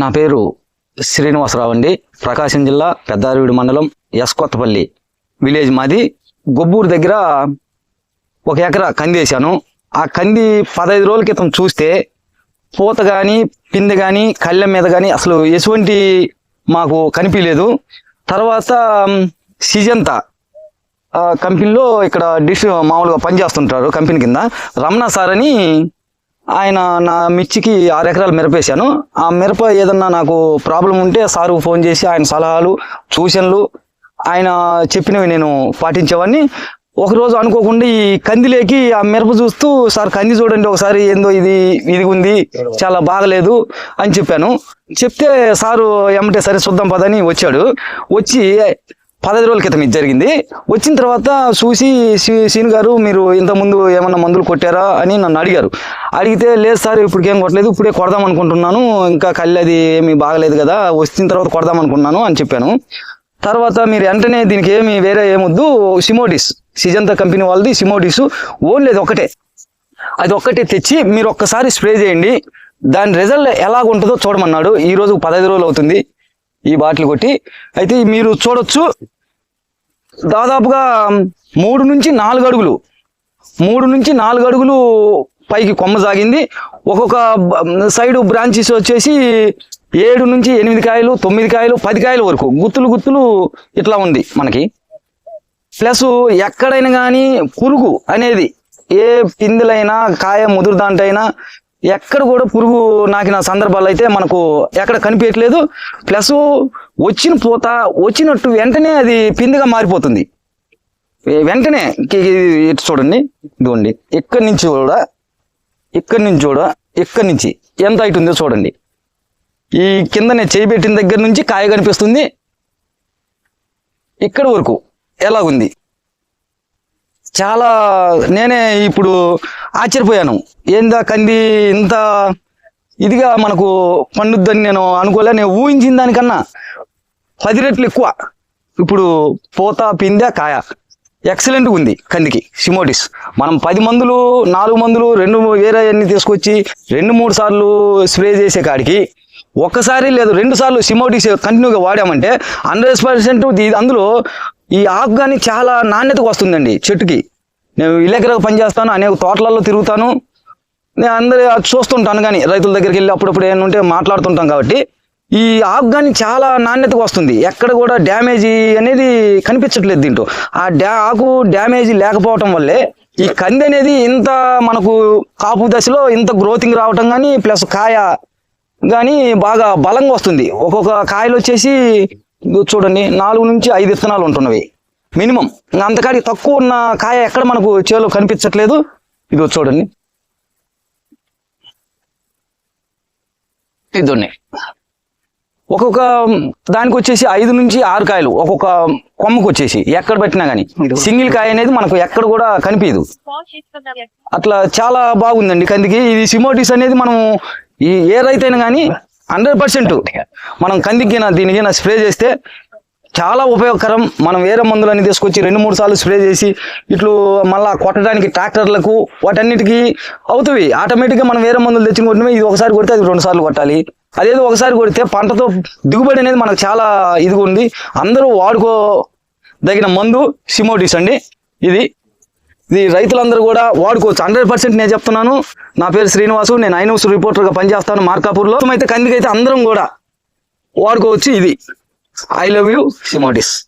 నా పేరు శ్రీనివాసరావు అండి. ప్రకాశం జిల్లా పెద్దారవీడు మండలం ఎస్ కొత్తపల్లి విలేజ్ మాది. గొబ్బూరు దగ్గర ఒక ఎకరా కంది వేసాను ఆ కంది పదహైదు రోజుల క్రితం చూస్తే పూత కానీ పిందె కానీ కళ్ళెం మీద కానీ అసలు ఎటువంటి మాకు కనిపించలేదు. తర్వాత సిజంత సిజంతా కంపెనీలో ఇక్కడ డిష్ మామూలుగా పనిచేస్తుంటారు కంపెనీ కింద. రమణ సార్ అని ఆయన నా మిర్చికి ఆరు ఎకరాలు మిరపేశాను ఆ మిరప ఏదన్నా నాకు ప్రాబ్లం ఉంటే సారు ఫోన్ చేసి ఆయన సలహాలు సూచనలు ఆయన చెప్పినవి నేను పాటించేవాడిని. ఒకరోజు అనుకోకుండా ఈ కందిలేకి ఆ మిరప చూస్తూ సార్ కంది చూడండి ఒకసారి ఏందో ఇది ఇది ఉంది చాలా బాగలేదు అని చెప్పాను. చెప్తే సారు ఏమంటే సరే చూద్దాం పదని వచ్చాడు. వచ్చి పదహైదు రోజుల క్రితం ఇది జరిగింది. వచ్చిన తర్వాత చూసి సీన్ గారు మీరు ఇంతకుముందు ఏమన్నా మందులు కొట్టారా అని నన్ను అడిగారు. అడిగితే లేదు సార్ ఇప్పటికేం కొట్టలేదు ఇప్పుడే కొడదాం అనుకుంటున్నాను ఇంకా కళ్ళు అది ఏమీ బాగలేదు కదా వచ్చిన తర్వాత కొడదాం అనుకున్నాను అని చెప్పాను. తర్వాత మీరు వెంటనే దీనికి ఏమి వేరే ఏమొద్దు సిమోడిస్ సిజంతా కంపెనీ వాళ్ళది సిమోడిస్ ఓన్లేదు అది ఒకటే అది ఒక్కటే తెచ్చి మీరు ఒక్కసారి స్ప్రే చేయండి దాని రిజల్ట్ ఎలాగ ఉంటుందో చూడమన్నాడు. ఈ రోజు పదహైదు రోజులు అవుతుంది ఈ బాటిల్ కొట్టి. అయితే మీరు చూడొచ్చు దాదాపుగా మూడు నుంచి నాలుగు అడుగులు. మూడు నుంచి నాలుగు అడుగులు పైకి కొమ్మ సాగింది. ఒక్కొక్క సైడు బ్రాంచెస్ వచ్చేసి ఏడు నుంచి ఎనిమిది కాయలు తొమ్మిది కాయలు పది కాయల వరకు గుత్తులు గుత్తులు ఇట్లా ఉంది మనకి. ప్లస్ ఎక్కడైనా కానీ పురుగు అనేది ఏ పిందులైనా కాయ ముదురుదాంటైనా ఎక్కడ కూడా పురుగు నాకిన సందర్భాలు అయితే మనకు ఎక్కడ కనిపించట్లేదు. ప్లస్ వచ్చిన పూత వచ్చినట్టు వెంటనే అది పిందిగా మారిపోతుంది. వెంటనే ఇటు చూడండి. ఇదిగోండి. ఇక్కడి నుంచి కూడా ఇక్కడి నుంచి కూడా ఇక్కడి నుంచి ఎంత హైట్ ఉందో చూడండి. ఈ కింద నేను చేయి పెట్టిన దగ్గర నుంచి కాయ కనిపిస్తుంది. ఇక్కడ వరకు ఎలాగుంది? చాలా నేనే ఇప్పుడు ఆశ్చర్యపోయాను. ఏందా కంది ఇంత ఇదిగా మనకు పండుద్దని నేను అనుకోలే నేను ఊహించిన దానికన్నా. పది రెట్లు ఎక్కువ. ఇప్పుడు పూత పిందె కాయ. ఎక్సలెంట్గా ఉంది కందికి సిమోటిస్ మనం పది మందులు నాలుగు మందులు రెండు వేరే అన్ని తీసుకొచ్చి రెండు మూడు సార్లు స్ప్రే చేసే కాడికి ఒక్కసారి లేదు రెండు సార్లు సిమోటిస్ కంటిన్యూగా వాడామంటే హండ్రెడ్ పర్సెంట్ అందులో ఈ ఆకు కానీ చాలా నాణ్యతకు వస్తుందండి చెట్టుకి. నేను ఇల్లెకరకు పనిచేస్తాను అనేక తోటలలో తిరుగుతాను. నేను అందరి అది చూస్తుంటాను కానీ రైతుల దగ్గరికి వెళ్ళి అప్పుడప్పుడు ఏమంటే మాట్లాడుతుంటాం కాబట్టి ఈ ఆకు కానీ చాలా నాణ్యతగా వస్తుంది. ఎక్కడ కూడా డ్యామేజీ అనేది కనిపించట్లేదు దీంట్లో. ఆ డ్యా ఆకు డ్యామేజ్ లేకపోవటం వల్లే ఈ కంది అనేది ఇంత మనకు కాపు దశలో ఇంత గ్రోతింగ్ రావటం కానీ ప్లస్ కాయ కానీ బాగా బలంగా వస్తుంది. ఒక్కొక్క కాయలు వచ్చేసి చూడండి నాలుగు నుంచి ఐదు విత్తనాలు ఉంటున్నవి. మినిమం. అంతకాడికి తక్కువ ఉన్న కాయ ఎక్కడ మనకు చేలో కనిపించట్లేదు? ఇదిగో చూడండి. ఇదొన్ని ఒక్కొక్క దానికి వచ్చేసి ఐదు నుంచి ఆరు కాయలు. ఒక్కొక్క కొమ్మకు వచ్చేసి ఎక్కడ పెట్టినా కానీ సింగిల్ కాయ అనేది మనకు ఎక్కడ కూడా కనిపించదు అట్లా చాలా బాగుందండి కందికి. ఇది సిమోటిస్ అనేది మనం ఈ ఏ రైతైనా కానీ హండ్రెడ్ పర్సెంట్ మనం కందికి దీనికి స్ప్రే చేస్తే చాలా ఉపయోగకరం. మనం వేరే మందులన్నీ తీసుకొచ్చి రెండు మూడు సార్లు స్ప్రే చేసి ఇట్లు మళ్ళా కొట్టడానికి ట్రాక్టర్లకు వాటన్నిటికీ అవుతాయి ఆటోమేటిక్గా మనం వేరే మందులు తెచ్చి కొట్టినవి ఇది ఒకసారి కొడితే అది రెండు సార్లు కొట్టాలి. అదేదో ఒకసారి కొడితే పంటతో దిగుబడి అనేది మనకు చాలా ఇదిగా ఉంది. అందరూ వాడుకోదగిన మందు సిమోటిస్ అండి. ఇది. ఇది రైతులందరూ కూడా వాడుకోవచ్చు. హండ్రెడ్ పర్సెంట్ నేను చెప్తున్నాను. నా పేరు శ్రీనివాసు. నేను ఐనూస్ రిపోర్టర్గా పనిచేస్తాను మార్కాపూర్లో. అయితే కందికైతే అందరం కూడా వాడుకోవచ్చు ఇది. I love you, Simodis.